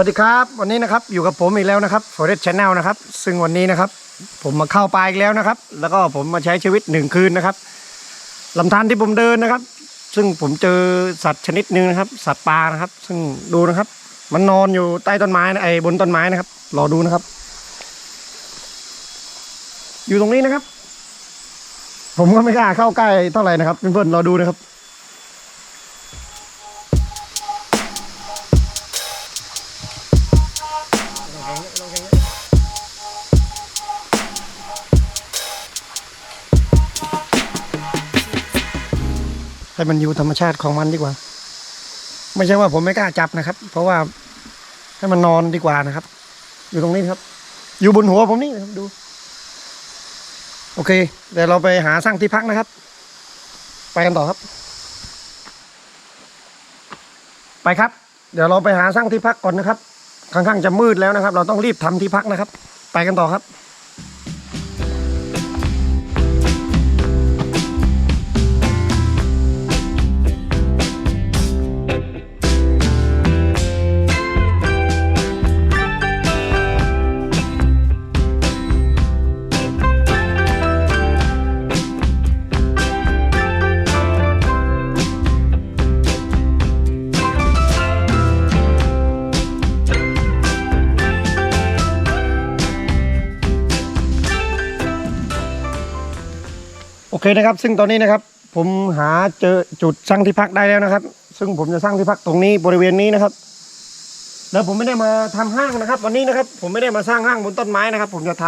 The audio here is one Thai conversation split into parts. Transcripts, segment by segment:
วัสดีครับ วันนี้นะครับอยู่กับผมอีกแล้วนะครับ Forest Channel นะครับ ซึ่งวันนี้นะครับ ผมมาเข้าป่าอีกแล้วนะครับ แล้วก็ผมมาใช้ชีวิตหนึ่งคืนนะครับลำธารที่ผมเดินนะครับ ซึ่งผมเจอสัตว์ชนิดหนึ่งนะครับ สัตว์ป่านะครับ ซึ่งดูนะครับ มันนอนอยู่ใต้ต้นไม้นะไอ้บนต้นไม้นะครับรอดูนะครับ อยู่ตรงนี้นะครับ ผมก็ไม่กล้าเข้าใกล้เท่าไหร่นะครับเพื่อนๆรอดูนะครับ มันอยู่ธรรมชาติของมันดีกว่า ไม่ใช่ว่าผมไม่กล้าจับนะครับ เพราะว่าให้มันนอนดีกว่านะครับ อยู่ตรงนี้ครับ อยู่บนหัวผมนี่นะครับดู โอเคเดี๋ยวเราไปหาสร้างที่พักนะครับ ไปกันต่อครับ ไปครับ เดี๋ยวเราไปหาสร้างที่พักก่อนนะครับค่อนข้างจะมืดแล้วนะครับ เราต้องรีบทำที่พักนะครับ ไปกันต่อครับ คนะครับ ซึ่งตอนนี้นะครับ ผมหาเจอจุดสร้างที่พักได้แล้วนะครับ ซึ่งผมจะสร้างที่พักตรงนี้บริเวณนี้นะครับ แล้วผมไม่ได้มาทำห้างนะครับ วันนี้นะครับ ผมไม่ได้มาสร้างห้างบนต้นไม้นะครับ ผมจะท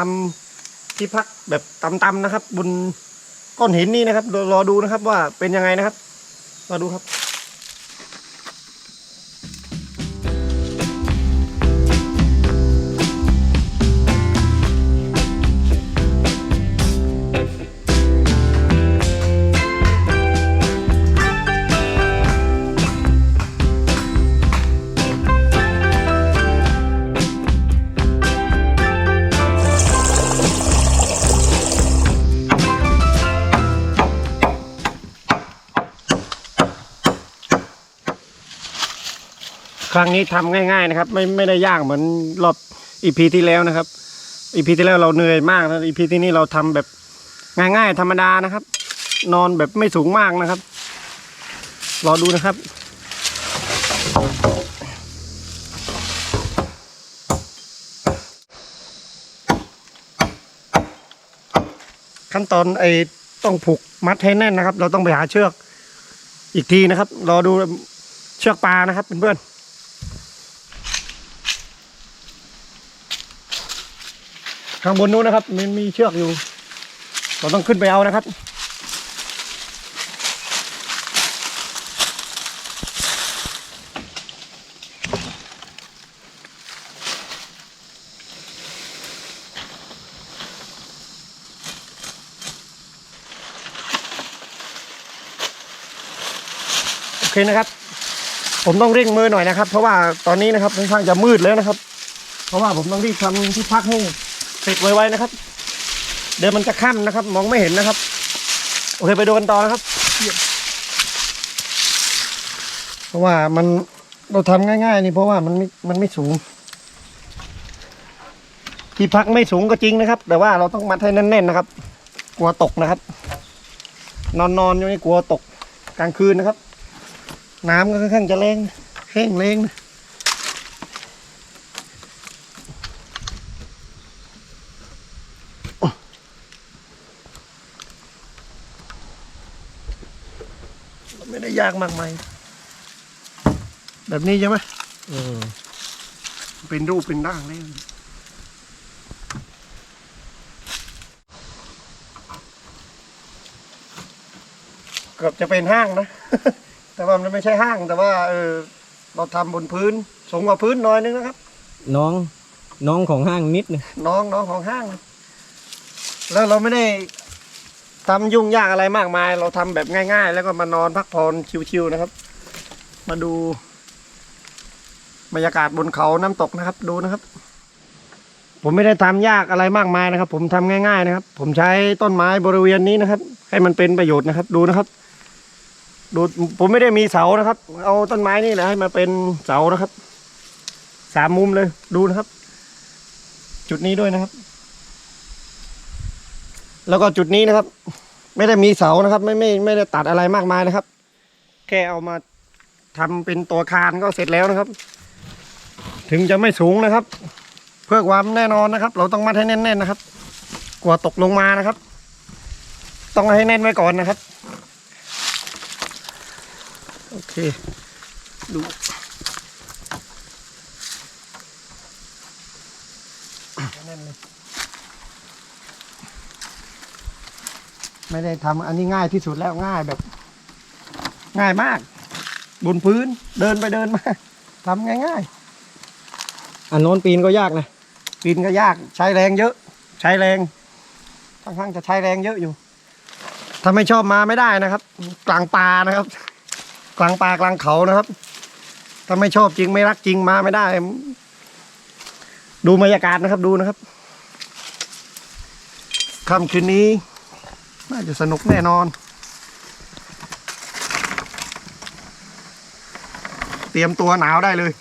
ำที่พักแบบต่ำๆนะครับ บนก้อนหินนี่นะครับรอรอดูนะครับว่าเป็นยังไงนะครับรอดูครับ ครั้งนี้ทำง่าย ๆนะครับ ไม่ไม่ได้ยากเหมือนรอบอีพีที่แล้วนะครับอีพีที่แล้วเราเหนื่อยมากนะอีพีที่นี้เราทำแบบง่ายๆ ธรรมดานะครับ นอนแบบไม่สูงมากนะครับ รอดูนะครับ ขั้นตอนไอ้ต้องผูกมัดให้แน่นนะครับ เราต้องไปหาเชือกอีกทีนะครับ รอดูเชือกปลานะครับเพื่อนๆ ข้างบนนู้นนะครับ มันมีเชือกอยู่ เราต้องขึ้นไปเอานะครับ โอเคนะครับ ผมต้องเร่งมือหน่อยนะครับ เพราะว่าตอนนี้นะครับค่อนข้างจะมืดแล้วนะครับ เพราะว่าผมต้องรีบทำที่พักให้ เสร็จไวๆนะครับ เดี๋ยวมันจะค่ำนะครับ มองไม่เห็นนะครับ โอเคไปดูกันต่อนะครับ เพราะว่ามันเราทำง่าย ๆ นี่เพราะว่ามันไม่มันไม่สูง ที่พักไม่สูงก็จริงนะครับ แต่ว่าเราต้องมัดให้แน่นๆนะครับ กลัวตกนะครับ นอนๆอยู่นี่กลัวตกกลางคืนนะครับ น้ำก็ค่อนข้างจะแรงแห้งแรงนะไม่ได้ ยากมากมายแบบนี้ใช่ไหมเออเป็นรูปเป็นร่างเลยเกือบจะเป็นห้างนะ แต่ว่ามันไม่ใช่ห้าง แต่ว่าเออเราทำบนพื้น สูงกว่าพื้นหน้อยนึงนะครับ น้องน้องของห้างนิดนึงน้องน้องของห้าง แล้วเราไม่ได้ ทำยุ่งยากอะไรมากมาย เราทำแบบง่าย ๆ แล้วก็มานอนพักผ่อนชิวๆนะครับ มาดู บรรยากาศบนเขาน้ำตกนะครับ ดูนะครับ ผมไม่ได้ทำยากอะไรมากมายนะครับ ผมทำง่าย ๆ นะครับ ผมใช้ต้นไม้บริเวณนี้นะครับ ให้มันเป็นประโยชน์นะครับ ดูนะครับ ดูผมไม่ได้มีเสานะครับ เอาต้นไม้นี่แหละให้มาเป็นเสานะครับสามมุมเลยดูนะครับ จุดนี้ด้วยนะครับ แล้วก็จุดนี้นะครับ ไม่ได้มีเสานะครับ ไม่ไม่ไม่ได้ตัดอะไรมากมายนะครับ แค่เอามาทำเป็นตัวคานก็เสร็จแล้วนะครับ ถึงจะไม่สูงนะครับ เพื่อความแน่นอนนะครับ เราต้องมัดให้แน่นๆนะครับ กลัวตกลงมานะครับ ต้องให้แน่นไว้ก่อนนะครับ โอเค ดูแน่นเลย ไม่ได้ทำอันนี้ง่ายที่สุดแล้วง่ายแบบ ง่ายมาก บนพื้นเดินไปเดินมาทำง่ายอันโน้นปีนก็ยากนะๆปีนก็ยากใช้แรงเยอะ ใช้แรงค่อนข้างจะใช้แรงเยอะอยู่ ถ้าไม่ชอบมาไม่ได้นะครับ กลางป่านะครับ กลางป่ากลางเขานะครับ ถ้าไม่ชอบจริงไม่รักจริงมาไม่ได้ ดูบรรยากาศนะครับดูนะครับค่ำคืนนี้ น่าจะสนุกแน่นอน เตรียมตัวหนาวได้เลย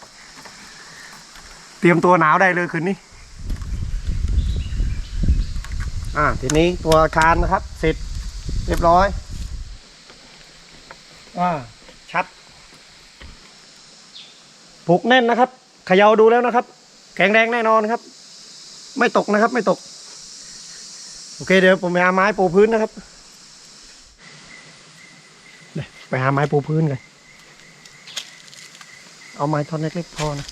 เตรียมตัวหนาวได้เลยคืนนี้ อ่าทีนี้ตัวอาคารนะครับ เสร็จเรียบร้อย อ่า ชัด ผูกแน่นนะครับเขย่าดูแล้วนะครับ แข็งแรงแน่นอนครับ ไม่ตกนะครับ ไม่ตก โอเคเดี๋ยวผมไปหาไม้ปูพื้นนะครับเดี๋ยวไปหาไม้ปูพื้นกันเอาไม้ท่อนเล็กๆพอนะ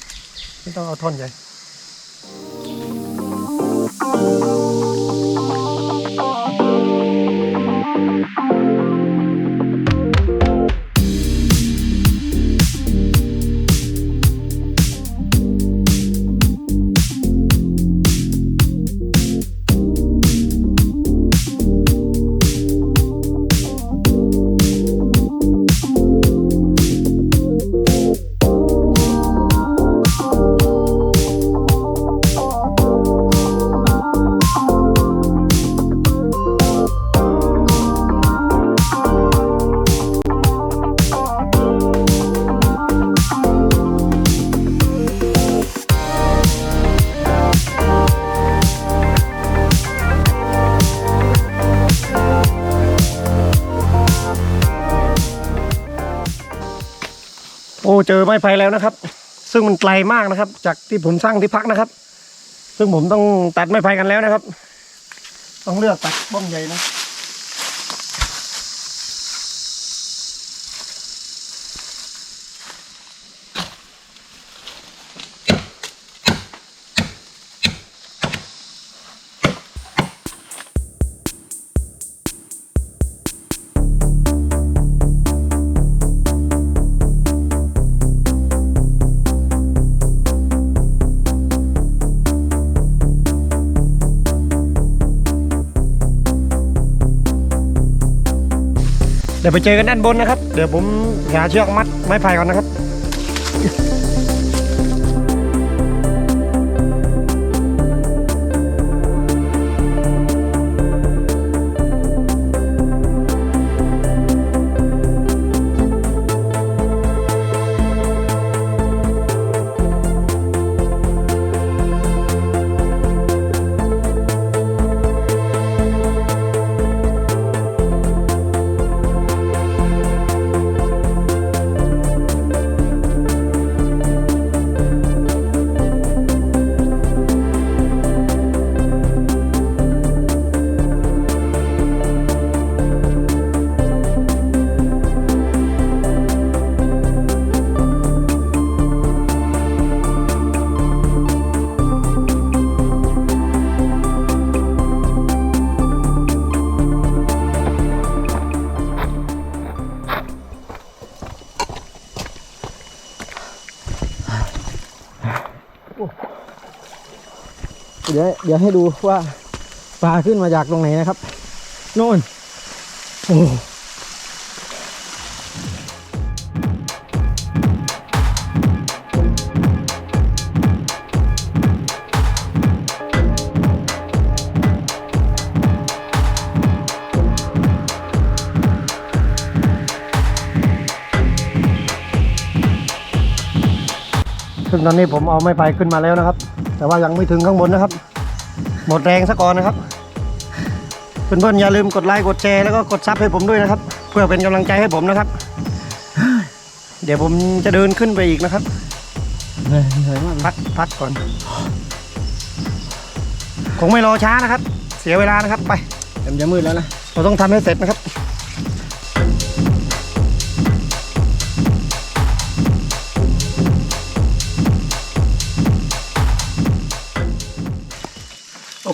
ไม่ต้องเอาท่อนใหญ่โอ้ เจอไม้ไผ่แล้วนะครับ ซึ่งมันไกลมากนะครับ จากที่ผมสร้างที่พักนะครับ ซึ่งผมต้องตัดไม้ไผ่กันแล้วนะครับ ต้องเลือกตัดบ้องใหญ่นะ เดี๋ยวไปเจอกันด้านบนนะครับ เดี๋ยวผมหาเชือกมัดไม้ไผ่ก่อนนะครับ ดี๋ยวเดี๋ยวให้ดูว่าปลาขึ้นมาจากตรงไหนนะครับ โน่น โอ้ซึ่งตอนนี้ผมเอาไม้ไปขึ้นมาแล้วนะครับ แต่ว่ายังไม่ถึงข้างบนนะครับ หมดแรงซะก่อนนะครับ เพื่อนๆอย่าลืมกดไลค์กดแชร์แล้วก็กดซับให้ผมด้วยนะครับ เพื่อเป็นกำลังใจให้ผมนะครับ เดี๋ยวผมจะเดินขึ้นไปอีกนะครับเหนื่อยมากพักพักก่อน คงไม่รอช้านะครับ เสียเวลานะครับไปเต็มจะมืดแล้วนะเราต้องทำให้เสร็จนะครับ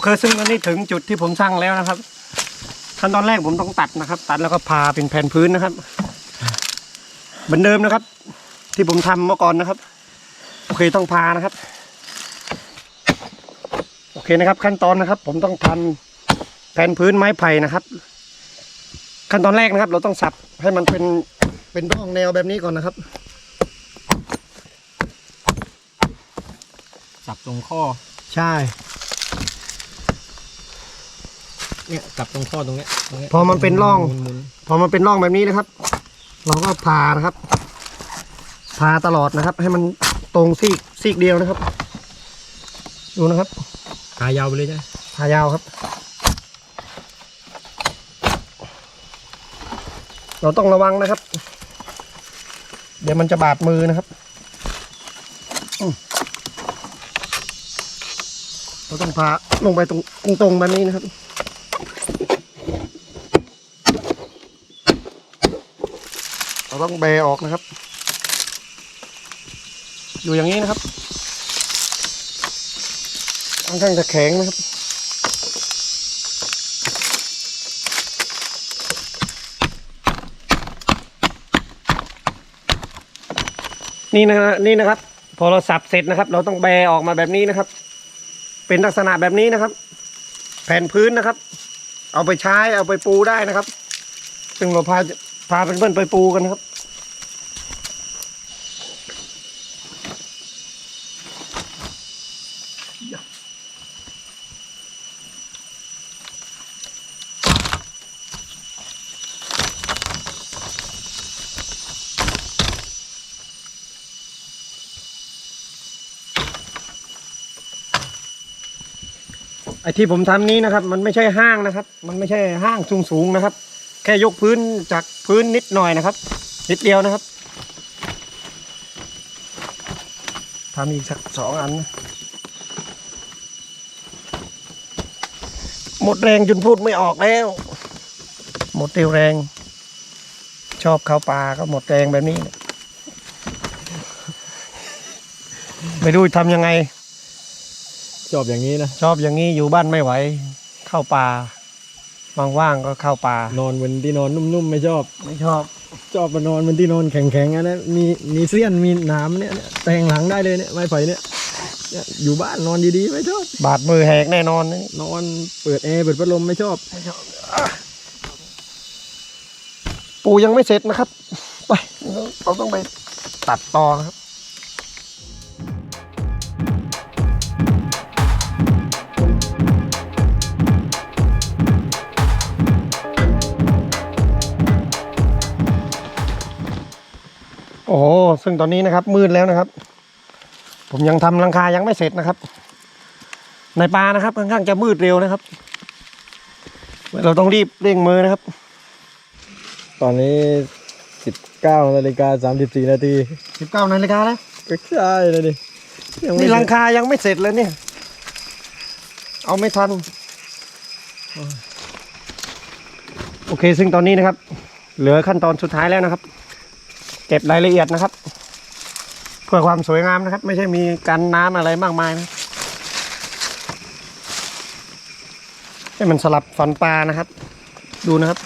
โอเคซึ่งตอนนี้ถึงจุดที่ผมสร้างแล้วนะครับ ขั้นตอนแรกผมต้องตัดนะครับ ตัดแล้วก็พาเป็นแผ่นพื้นนะครับ เหมือนเดิมนะครับ ที่ผมทำเมื่อก่อนนะครับ โอเคต้องพานะครับ โอเคนะครับ ขั้นตอนนะครับ ผมต้องทำแผ่นพื้นไม้ไผ่นะครับ ขั้นตอนแรกนะครับ เราต้องสับให้มันเป็นเป็นร่องแนวแบบนี้ก่อนนะครับจับตรงข้อใช่ เนี่ยจับตรงข้อตรงเนี้ยตรงเนี้ยพอมันเป็นร่อง หมุนพอมันเป็นร่องแบบนี้นะครับ เราก็ผ่านะครับผ่าตลอดนะครับ ให้มันตรงซีกซีกเดียวนะครับ ดูนะครับๆขายาวไปเลยใช่ไหมผ่ายาวครับ เราต้องระวังนะครับ เดี๋ยวมันจะบาดมือนะครับอืมเราต้องพาลงไปตรงตรงๆแบบนี้นะครับ เราต้องแบออกนะครับ อยู่อย่างนี้นะครับค่อนข้างจะแข็งนะครับนี่นะนี่นะครับ พอเราสับเสร็จนะครับ เราต้องแบออกมาแบบนี้นะครับ เป็นลักษณะแบบนี้นะครับ แผ่นพื้นนะครับ เอาไปใช้เอาไปปูได้นะครับ ซึ่งเราพา พาเพื่อนๆไปปูกันครับ ไอที่ผมทำนี้นะครับ มันไม่ใช่ห้างนะครับ มันไม่ใช่ห้างสูงสูงๆนะครับ แค่ยกพื้นจากพื้นนิดหน่อยนะครับ นิดเดียวนะครับทำอีกสักสองอันนะหมดแรงจนพูดไม่ออกแล้ว หมดเร็วแรง ชอบเข้าป่าก็หมดแรงแบบนี้เนี่ยไม่รู้ทำยังไง ชอบอย่างนี้นะ ชอบอย่างนี้อยู่บ้านไม่ไหว เข้าป่า ว่างๆก็เข้าป่า นอนบนที่นอนนุ่มๆไม่ชอบ ไม่ชอบ ชอบมานอนบนที่นอนแข็งๆอันนั้นมีมีเสี้ยนมีหนามเนี่ยเนี่ยแทงหลังได้เลยเนี่ยไม้ไผ่เนี่ยเนี่ยอยู่บ้านนอนดีๆไม่ชอบบาดมือแหกแน่นอนนี่นอนเปิดแอร์เปิดพัดลมไม่ชอบไม่ชอบอะปูยังไม่เสร็จนะครับ ไปเราต้องไปตัดต่อนะครับ อ้โหซึ่งตอนนี้นะครับมืดแล้วนะครับ ผมยังทำหลังคายังไม่เสร็จนะครับ ในป่านะครับค่อนข้างจะมืดเร็วนะครับ เราต้องรีบเร่งมือนะครับ ตอนนี้19นาฬิกา34นาที19นาฬิกาแล้วก็ใช่เลยดิยังไม่นี่หลังคายังไม่เสร็จเลยเนี่ย เอาไม่ทัน โอเคซึ่งตอนนี้นะครับ เหลือขั้นตอนสุดท้ายแล้วนะครับ เก็บรายละเอียดนะครับ เพื่อความสวยงามนะครับ ไม่ใช่มีกันน้ำอะไรมากมายนะให้มันสลับฟันปลานะครับ ดูนะครับ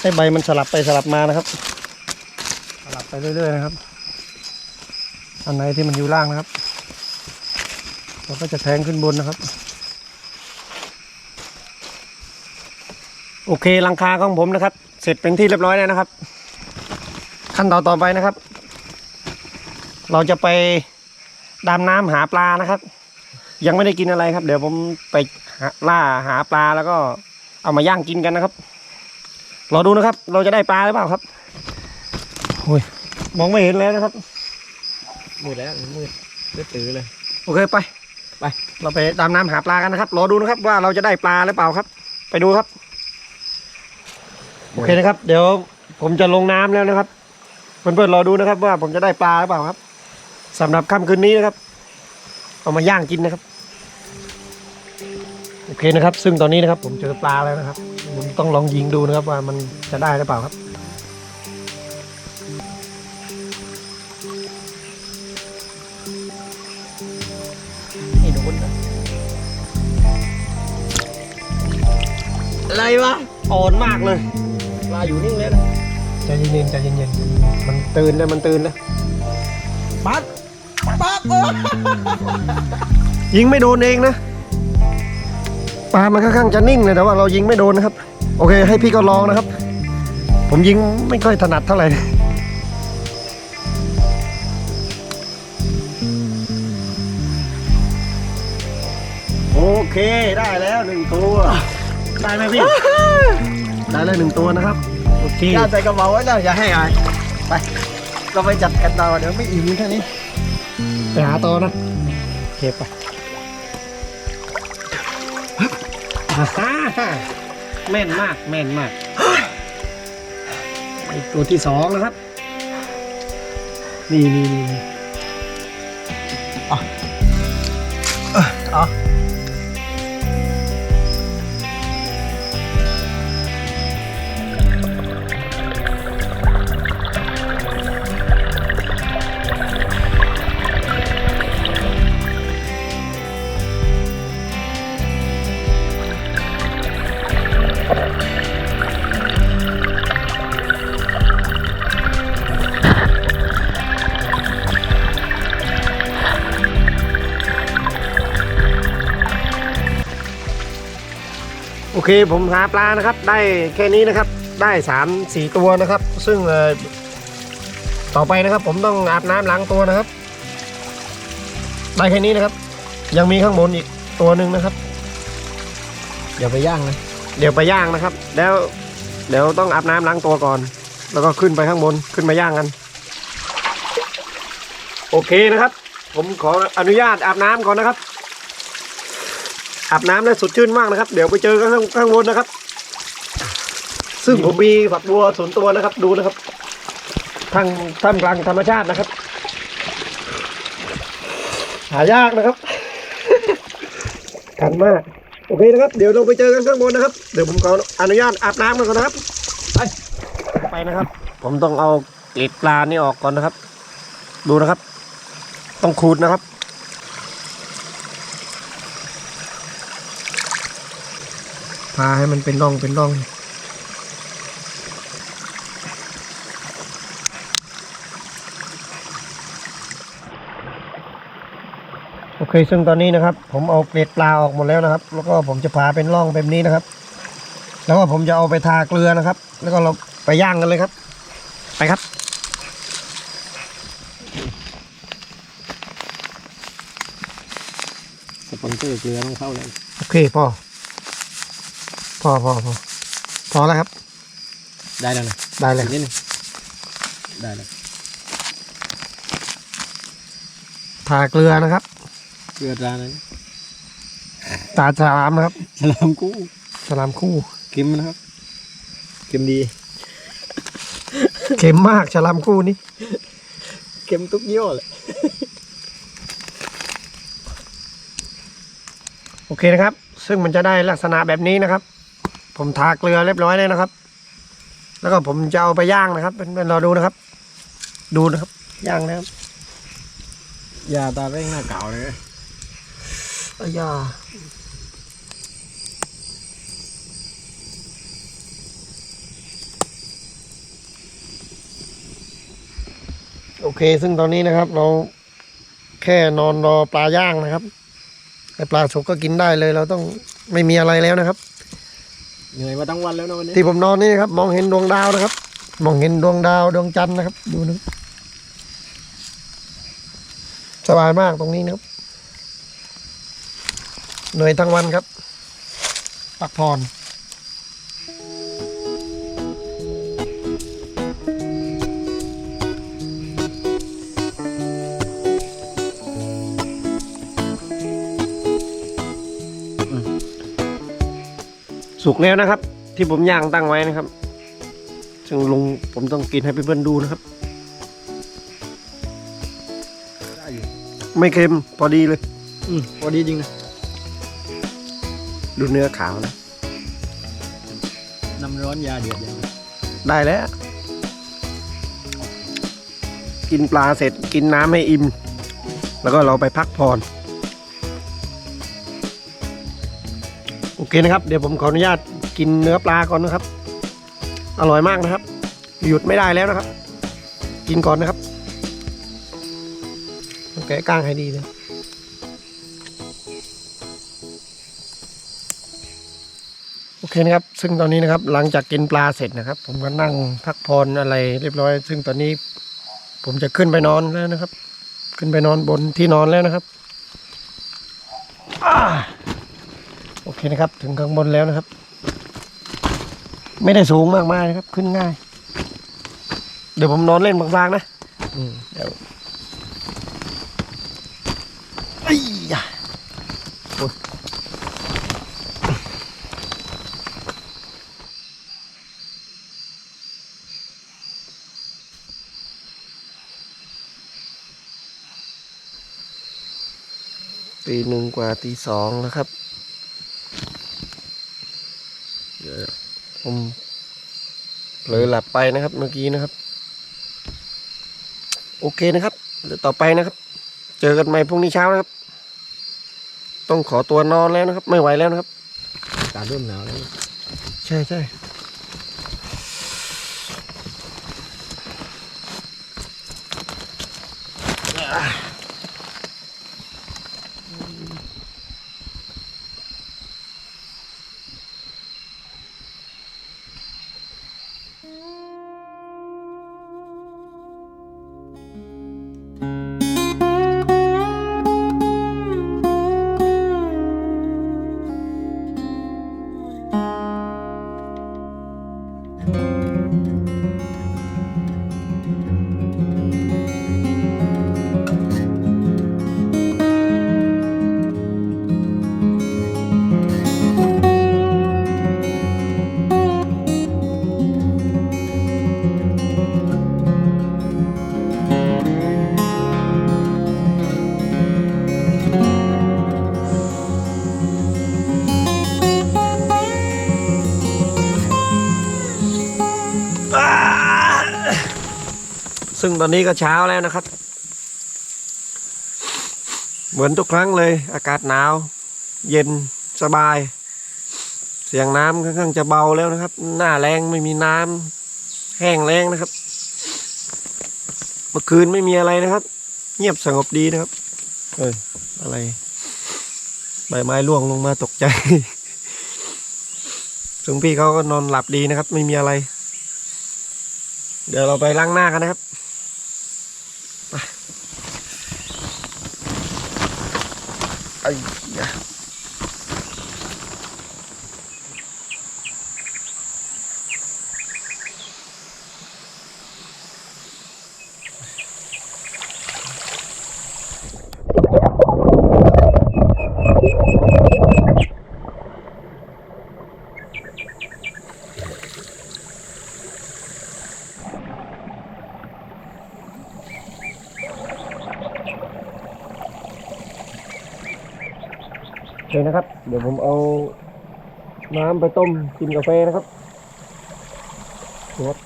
ให้ใบมันสลับไปสลับมานะครับ สลับไปเรื่อยๆนะครับอันไหนที่มันอยู่ล่างนะครับ เราก็จะแทงขึ้นบนนะครับ โอเคลังคาของผมนะครับ เสร็จเป็นที่เรียบร้อยแล้วนะครับ ขั้นตอนต่อไปนะครับ เราจะไปดำน้ำหาปลานะครับ ยังไม่ได้กินอะไรครับ เดี๋ยวผมไปหาล่าหาปลาแล้วก็เอามาย่างกินกันนะครับรอดูนะครับ เราจะได้ปลาหรือเปล่าครับโอ้ยมองไม่เห็นแล้วนะครับมืดแล้วมืดมืดตื้อเลยโอเคไป ไป เราไปดำน้ำหาปลากันนะครับ รอดูนะครับว่าเราจะได้ปลาหรือเปล่าครับ ไปดูครับ โอเคนะครับ เดี๋ยวผมจะลงน้ำแล้วนะครับเพื่อนๆรอดูนะครับ ว่าผมจะได้ปลาหรือเปล่าครับสำหรับค่ำคืนนี้นะครับเอามาย่างกินนะครับโอเคนะครับ ซึ่งตอนนี้นะครับ ผมเจอปลาแล้วนะครับผมต้องลองยิงดูนะครับว่ามันจะได้หรือเปล่าครับนี่โดนอะไรวะอ่อนมากเลย ปลาอยู่นิ่งเลยนะใจเย็นๆใจเย็นๆมันตื่นแล้วมันตื่นแล้วปั๊บปั๊บโอ้ยิงไม่โดนเองนะปลามันค่อนข้างจะนิ่งเลยแต่ว่าเรายิงไม่โดนนะครับ โอเค ให้พี่ก็ลองนะครับ ผมยิงไม่ค่อยถนัดเท่าไหร่โอเคได้แล้วหนึ่งตัว ได้ไหมพี่ ได้แล้วหนึ่งตัวนะครับ โอเคย่าใส่กระเป๋าไว้แล้วอย่าให้อาย ไป เราไปจัดกันต่อเดี๋ยวไม่อิ่มแค่นี้ ไปหาตัวนะโอเคไปอ่าฮ่าแม่นมากแม่นมากไอตัวที่สองนะครับ นี่นี่นี่นี่อ๋อ เคผมหาปลานะครับ ได้แค่นี้นะครับ ได้สามสี่ตัวนะครับ ซึ่งเอ่อต่อไปนะครับ ผมต้องอาบน้ำล้างตัวนะครับ ได้แค่นี้นะครับ ยังมีข้างบนอีกตัวหนึ่งนะครับอย่าไปย่างนะเดี๋ยวไปย่างนะครับ แล้วเดี๋ยวต้องอาบน้ำล้างตัวก่อน แล้วก็ขึ้นไปข้างบนขึ้นมาย่างกันโอเคนะครับ ผมขออนุญาตอาบน้ำก่อนนะครับ อาบน้ำแล้วสดชื่นมากนะครับ เดี๋ยวไปเจอกันข้างางบนนะครับ ซึ่งผมมีฝักบัวส่วนตัวนะครับ ดูนะครับทางท่ามกลางธรรมชาตินะครับ หายากนะครับกันมาก โอเคนะครับ เดี๋ยวเราไปเจอกันข้างบนนะครับ เดี๋ยวผมขออนุญาตอาบน้ำก่อนนะครับไปไปนะครับ ผมต้องเอาเกล็ดปลานี่ออกก่อนนะครับ ดูนะครับ ต้องขูดนะครับ พาให้มันเป็นร่องเป็นร่อง โอเค ซึ่งตอนนี้นะครับ ผมเอาเกล็ดปลาออกหมดแล้วนะครับ แล้วก็ผมจะพาเป็นร่องแบบนี้นะครับ แล้วก็ผมจะเอาไปทาเกลือนะครับ แล้วก็เราไปย่างกันเลยครับ ไปครับสปอนเซอร์เกลือต้องเข้าเลย โอเคพอ พอพอพอพอแล้วครับ ได้แล้วนะได้เลยอีกนิดนึงได้แล้วทาเกลือนะครับ เกลือตรานั้นตาฉลามนะครับฉลามกู้ฉลามคู่เค็มนะครับเค็มดีเข็มมากฉลามคู่นี้เค็มทุกยี่ห้อเลยโอเคนะครับ ซึ่งมันจะได้ลักษณะแบบนี้นะครับ ผมทาเกลือเรียบร้อยเลยนะครับ แล้วก็ผมจะเอาไปย่างนะครับ เป็นเป็นรอดูนะครับ ดูนะครับ ย่างนะครับยาตาเร่งหน้าเก่าเลยอายาโอเค ซึ่งตอนนี้นะครับ เราแค่นอนรอปลาย่างนะครับไอปลาสุกก็กินได้เลย เราต้องไม่มีอะไรแล้วนะครับ เหนื่อยมาทั้งวันแล้วนะวันนี้ ที่ผมนอนนี่นะครับ มองเห็นดวงดาวนะครับ มองเห็นดวงดาวดวงจันทร์นะครับดูนะสบายมากตรงนี้นะครับ เหนื่อยทั้งวันครับ ปักผ่อน สุกแล้วนะครับ ที่ผมย่างตั้งไว้นะครับซึ่งลุงผมต้องกินให้เพื่อนๆดูนะครับได้อยู่ไม่เค็มพอดีเลย อืมพอดีจริงนะดูเนื้อขาวนะน้ำร้อนยาเดือดยังได้แล้ว กินปลาเสร็จกินน้ำให้อิ่ม แล้วก็เราไปพักผ่อน เคนะครับ เดี๋ยวผมขออนุญาตกินเนื้อปลาก่อนนะครับ อร่อยมากนะครับ หยุดไม่ได้แล้วนะครับ กินก่อนนะครับแกะก้างให้ดีเลยโอเคนะครับ ซึ่งตอนนี้นะครับ หลังจากกินปลาเสร็จนะครับ ผมก็นั่งพักผ่อนอะไรเรียบร้อย ซึ่งตอนนี้ผมจะขึ้นไปนอนแล้วนะครับ ขึ้นไปนอนบนที่นอนแล้วนะครับอ่า โอเคนะครับ ถึงข้างบนแล้วนะครับ ไม่ได้สูงมากมายนะครับ ขึ้นง่าย เดี๋ยวผมนอนเล่นบางๆนะอืมเดี๋ยวไอ้ยะโอ๊ยตีหนึ่งกว่าตีสองนะครับเดี๋ยว ผมเผลอหลับไปนะครับเมื่อกี้นะครับ โอเคนะครับเดี๋ยวต่อไปนะครับ เจอกันใหม่พรุ่งนี้เช้านะครับ ต้องขอตัวนอนแล้วนะครับ ไม่ไหวแล้วนะครับอากาศเริ่มหนาวแล้ว ใช่ใช่ อนนี้ก็เช้าแล้วนะครับ เหมือนทุกครั้งเลย อากาศหนาว เย็นสบาย เสียงน้ำค่อนข้างจะเบาแล้วนะครับ หน้าแรงไม่มีน้ำแห้งแรงนะครับ เมื่อคืนไม่มีอะไรนะครับ เงียบสงบดีนะครับ เอ้ยอะไรใบไม้ร่วงลงมาตกใจซึ่งพี่เขาก็นอนหลับดีนะครับ ไม่มีอะไร เดี๋ยวเราไปล้างหน้ากันนะครับไป ไอ้ยะโอเคนะครับ เดี๋ยวผมเอาน้ำ ไปต้มกินกาแฟนะครับครับ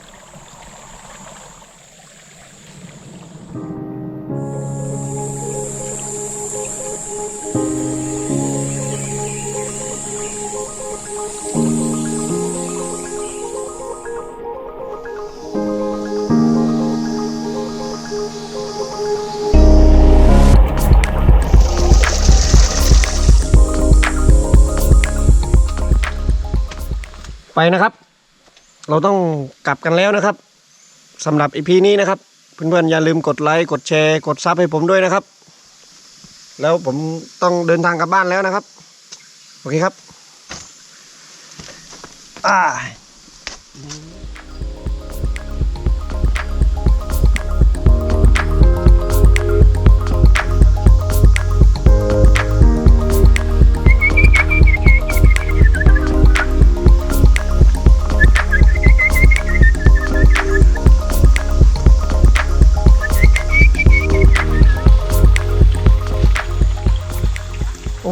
ไปนะครับ เราต้องกลับกันแล้วนะครับสำหรับอีพีนี้นะครับ เพื่อนๆอย่าลืมกดไลค์กดแชร์กดซับให้ผมด้วยนะครับ แล้วผมต้องเดินทางกลับบ้านแล้วนะครับ โอเคครับ อ่า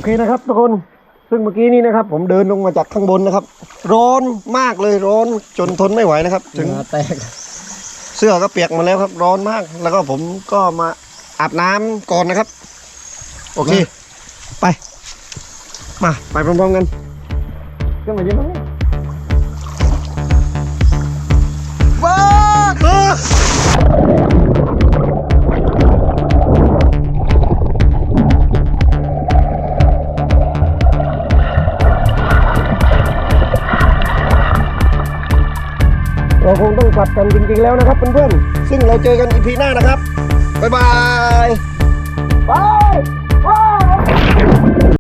เคนะครับทุกคนซึ่งเมื่อกี้นี้นะครับ ผมเดินลงมาจากข้างบนนะครับ ร้อนมากเลยร้อนจนทนไม่ไหวนะครับ ถึงเหงื่อแตกเสื้อก็เปียกหมาแล้วครับ ร้อนมาก แล้วก็ผมก็มาอาบน้ำก่อนนะครับ โอเค ไป มาไปพร้อมๆกันขึ้นมาเยอะมากว้า เราคงต้องกลับกันจริงๆแล้วนะครับเพื่อนๆซึ่งเราเจอกันอีพีหน้านะครับบ๊ายบายบาย